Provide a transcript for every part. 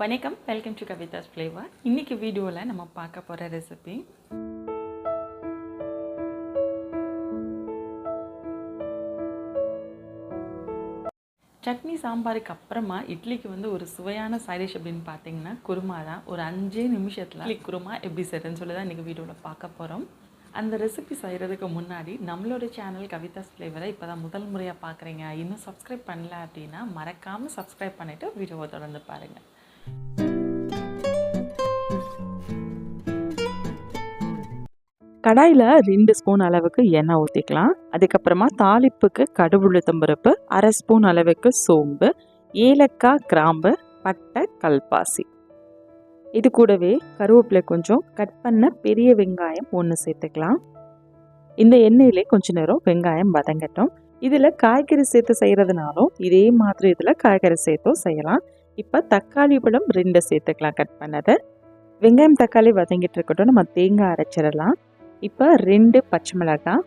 வணக்கம். Welcome to Kavidas flavour இன்னைக்கு வீடியோவில் நம்ம பார்க்க போகிற ரெசிபி சட்னி சாம்பாருக்கு அப்புறமா இட்லிக்கு வந்து ஒரு சுவையான சைடிஷ் அப்படின்னு பார்த்தீங்கன்னா குருமா தான் ஒரு அஞ்சே நிமிஷத்தில் இட்லி குருமா எப்படி செய்யறதுன்னு சொல்லி தான் இன்றைக்கி வீடியோவில் பார்க்க போகிறோம் அந்த ரெசிபி செய்கிறதுக்கு முன்னாடி நம்மளோட சேனல் கவிதாஸ் ஃப்ளேவரை இப்போ தான் முதல் முறையாக பார்க்குறீங்க. இன்னும் சப்ஸ்கிரைப் பண்ணல அப்படின்னா மறக்காமல் சப்ஸ்கிரைப் பண்ணிவிட்டு வீடியோவை தொடர்ந்து பாருங்கள் கடாயில் ரெண்டு ஸ்பூன் அளவுக்கு எண்ணெய் ஊற்றிக்கலாம் அதுக்கப்புறமா தாளிப்புக்கு கடுவுளுத்தம்பருப்பு அரை ஸ்பூன் அளவுக்கு சோம்பு ஏலக்காய் கிராம்பு பட்டை கல்பாசி. இது கூடவே கருவேப்பிலை கொஞ்சம் கட் பண்ண பெரிய வெங்காயம் ஒன்று சேர்த்துக்கலாம். இந்த எண்ணெயிலே கொஞ்ச நேரம் வெங்காயம் வதங்கட்டும். இதில் காய்கறி சேர்த்து செய்கிறதுனாலும் இதே மாதிரி இதில் காய்கறி சேர்த்தும் செய்யலாம். இப்போ தக்காளி பழம் ரெண்டு சேர்த்துக்கலாம் கட் பண்ணதை. வெங்காயம் தக்காளி வதங்கிட்டு இருக்கட்டும். நம்ம தேங்காய் அரைச்சிடலாம். இப்போ ரெண்டு பச்சை மிளகாய்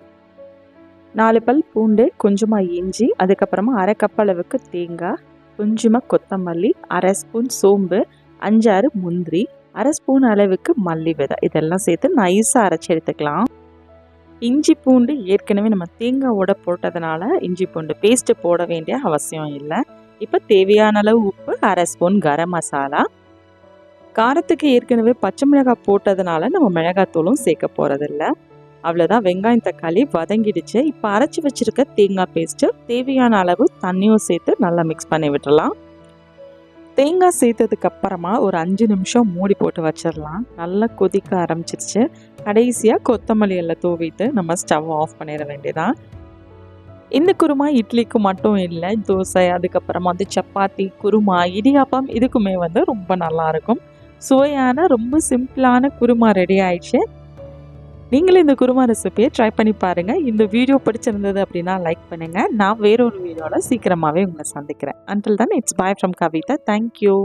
நாலு பல் பூண்டு கொஞ்சமாக இஞ்சி அதுக்கப்புறமா அரை கப் அளவுக்கு தேங்காய் கொஞ்சமாக கொத்தமல்லி அரை ஸ்பூன் சோம்பு அஞ்சாறு முந்திரி அரை ஸ்பூன் அளவுக்கு மல்லி விதை இதெல்லாம் சேர்த்து நைஸாக அரைச்சி எடுத்துக்கலாம். இஞ்சி பூண்டு ஏற்கனவே நம்ம தேங்காவோட போட்டதுனால இஞ்சி பூண்டு பேஸ்ட்டு போட வேண்டிய அவசியம் இல்லை. இப்போ தேவையான அளவு உப்பு அரை ஸ்பூன் கரம் மசாலா காரத்துக்கு ஏற்கனவே பச்சை மிளகாய் போட்டதுனால நம்ம மிளகாத்தூளும் சேர்க்க போகிறதில்ல அவ்வளோதான் வெங்காயம் தக்காளி வதங்கிடுச்சு. இப்போ அரைச்சி வச்சுருக்க தேங்காய் பேஸ்ட்டு தேவையான அளவு தண்ணியும் சேர்த்து நல்லா மிக்ஸ் பண்ணி விட்டுறலாம். தேங்காய் சேர்த்ததுக்கு அப்புறமா ஒரு அஞ்சு நிமிஷம் மூடி போட்டு வச்சிடலாம். நல்லா கொதிக்க ஆரம்பிச்சிருச்சு. கடைசியாக கொத்தமல்லி எல்லாம் தூவிட்டு நம்ம ஸ்டவ் ஆஃப் பண்ணிட வேண்டியதான் இந்த குருமா இட்லிக்கு மட்டும் இல்லை தோசை அதுக்கப்புறமா வந்து சப்பாத்தி குருமா இடியாப்பம் இதுக்குமே வந்து ரொம்ப நல்லாயிருக்கும் சுவையான ரொம்ப சிம்பிளான குருமா ரெடி ஆயிடுச்சு. நீங்களும் இந்த குருமா ரெசிபியை ட்ரை பண்ணி பாருங்கள் இந்த வீடியோ பிடிச்சிருந்தது அப்படின்னா லைக் பண்ணுங்கள் நான் வேறொரு வீடியோவில் சீக்கிரமாகவே உங்களை சந்திக்கிறேன். Until then it's bye from Kavitha thank you